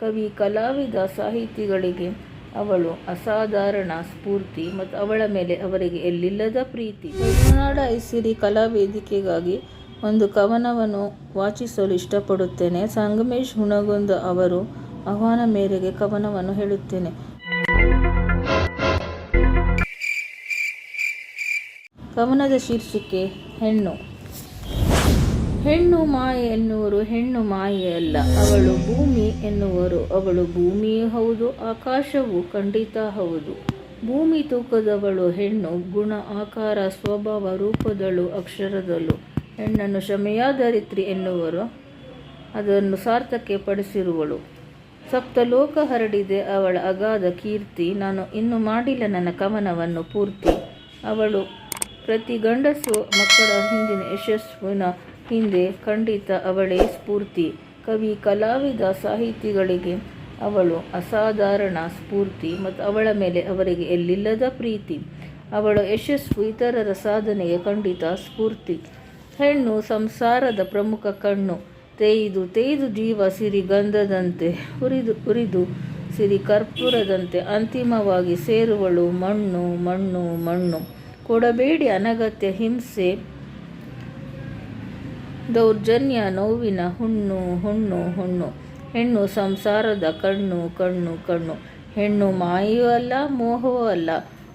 ಕವಿ ಕಲಾವಿದ ಸಾಹಿತಿಗಳಿಗೆ ಅವಳು ಅಸಾಧಾರಣ ಸ್ಫೂರ್ತಿ ಮತ್ತು ಅವಳ ಮೇಲೆ ಅವರಿಗೆ ಎಲ್ಲಿಲ್ಲದ ಪ್ರೀತಿ. ಕರುನಾಡ ಐಸಿರಿ ಕಲಾ ವೇದಿಕೆಗಾಗಿ ಒಂದು ಕವನವನ್ನು ವಾಚಿಸಲು ಇಷ್ಟಪಡುತ್ತೇನೆ. ಸಂಗಮೇಶ್ ಹುಣಗುಂದ ಅವರು ಆಹ್ವಾನ ಮೇರೆಗೆ ಕವನವನ್ನು ಹೇಳುತ್ತೇನೆ. ಕವನದ ಶೀರ್ಷಿಕೆ ಹೆಣ್ಣು. ಹೆಣ್ಣು ಮಾಯೆ ಎನ್ನುವರು, ಹೆಣ್ಣು ಮಾಯೆಯಲ್ಲ ಅವಳು ಭೂಮಿ ಎನ್ನುವರು, ಅವಳು ಭೂಮಿಯೂ ಹೌದು, ಆಕಾಶವೂ ಖಂಡಿತ ಹೌದು. ಭೂಮಿ ತೂಕದವಳು ಹೆಣ್ಣು, ಗುಣ, ಆಕಾರ, ಸ್ವಭಾವ, ರೂಪದಳು ಅಕ್ಷರದಳು. ಹೆಣ್ಣನ್ನು ಕ್ಷಮೆಯಾಧರಿತ್ರಿ ಎನ್ನುವರು, ಅದನ್ನು ಸಾರ್ಥಕ್ಕೆ ಪಡಿಸಿರುವಳು. ಸಪ್ತಲೋಕ ಹರಡಿದೆ ಅವಳ ಅಗಾಧ ಕೀರ್ತಿ, ನಾನು ಇನ್ನು ಮಾಡಿಲ್ಲ ನನ್ನ ಕವನವನ್ನು ಪೂರ್ತಿ. ಅವಳು ಪ್ರತಿ ಗಂಡಸು ಮಕ್ಕಳ ಹಿಂದಿನ ಯಶಸ್ವಿನ ಹಿಂದೆ ಖಂಡಿತ ಅವಳೇ ಸ್ಫೂರ್ತಿ. ಕವಿ ಕಲಾವಿದ ಸಾಹಿತಿಗಳಿಗೆ ಅವಳು ಅಸಾಧಾರಣ ಸ್ಫೂರ್ತಿ ಮತ್ತು ಅವಳ ಮೇಲೆ ಅವರಿಗೆ ಎಲ್ಲಿಲ್ಲದ ಪ್ರೀತಿ. ಅವಳ ಯಶಸ್ಸು ಇತರರ ಸಾಧನೆಗೆ ಖಂಡಿತ ಸ್ಫೂರ್ತಿ. ಹೆಣ್ಣು ಸಂಸಾರದ ಪ್ರಮುಖ ಕಣ್ಣು. ತೇಯ್ದು ತೇಯ್ದು ಜೀವ ಸಿರಿ ಗಂಧದಂತೆ ಹುರಿದು ಹುರಿದು ಸಿರಿ ಕರ್ಪೂರದಂತೆ ಅಂತಿಮವಾಗಿ ಸೇರುವಳು ಮಣ್ಣು ಮಣ್ಣು ಮಣ್ಣು. ಕೊಡಬೇಡಿ ಅನಗತ್ಯ ಹಿಂಸೆ ದೌರ್ಜನ್ಯ, ನೋವಿನ ಹುಣ್ಣು ಹುಣ್ಣು ಹುಣ್ಣು. ಹೆಣ್ಣು ಸಂಸಾರದ ಕಣ್ಣು ಕಣ್ಣು ಕಣ್ಣು. ಹೆಣ್ಣು ಮಾಯೂ ಅಲ್ಲ ಮೋಹವೂ ಅಲ್ಲ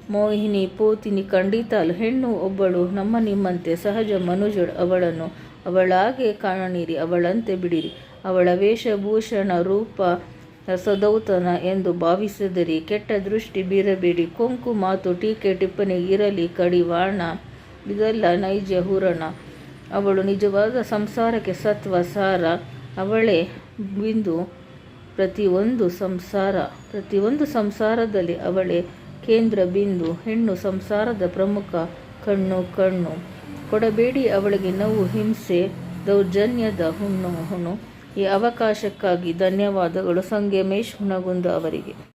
ಮೋಹಿನಿ, ಪೋತಿನಿ, ಖಂಡಿತಲು. ಹೆಣ್ಣು ಒಬ್ಬಳು ನಮ್ಮ ನಿಮ್ಮಂತೆ ಸಹಜ ಮನುಜಳು ಅವಳನ್ನು ಅವಳಾಗೆ ಕಾಣನೀರಿ, ಅವಳಂತೆ ಬಿಡಿರಿ. ಅವಳ ವೇಷಭೂಷಣ ರೂಪ, ಸದೌತನ ಎಂದು ಭಾವಿಸಿದಿರಿ ಕೆಟ್ಟ ದೃಷ್ಟಿ ಬೀರಬೇಡಿ. ಕೊಂಕು ಮಾತು, ಟೀಕೆ, ಟಿಪ್ಪಣಿ ಇರಲಿ, ಕಡಿವಾಣ. ಇದೆಲ್ಲ ನೈಜ ಹೂರಣ. ಅವಳು ನಿಜವಾದ ಸಂಸಾರಕ್ಕೆ ಸತ್ವ ಸಾರ. ಅವಳೇ ಬಿಂದು ಪ್ರತಿಯೊಂದು ಸಂಸಾರ. ಪ್ರತಿಯೊಂದು ಸಂಸಾರದಲ್ಲಿ ಅವಳೇ ಕೇಂದ್ರ ಬಿಂದು. ಹೆಣ್ಣು ಸಂಸಾರದ ಪ್ರಮುಖ ಕಣ್ಣು ಕಣ್ಣು. ಕೊಡಬೇಡಿ ಅವಳಿಗೆ ನೋವು, ಹಿಂಸೆ, ದೌರ್ಜನ್ಯದ ಹುಣ್ಣು ಹುಣು ಈ ಅವಕಾಶಕ್ಕಾಗಿ ಧನ್ಯವಾದಗಳು. ಸಂಗಮೇಶ್ ಹುಣಗುಂದ ಅವರಿಗೆ.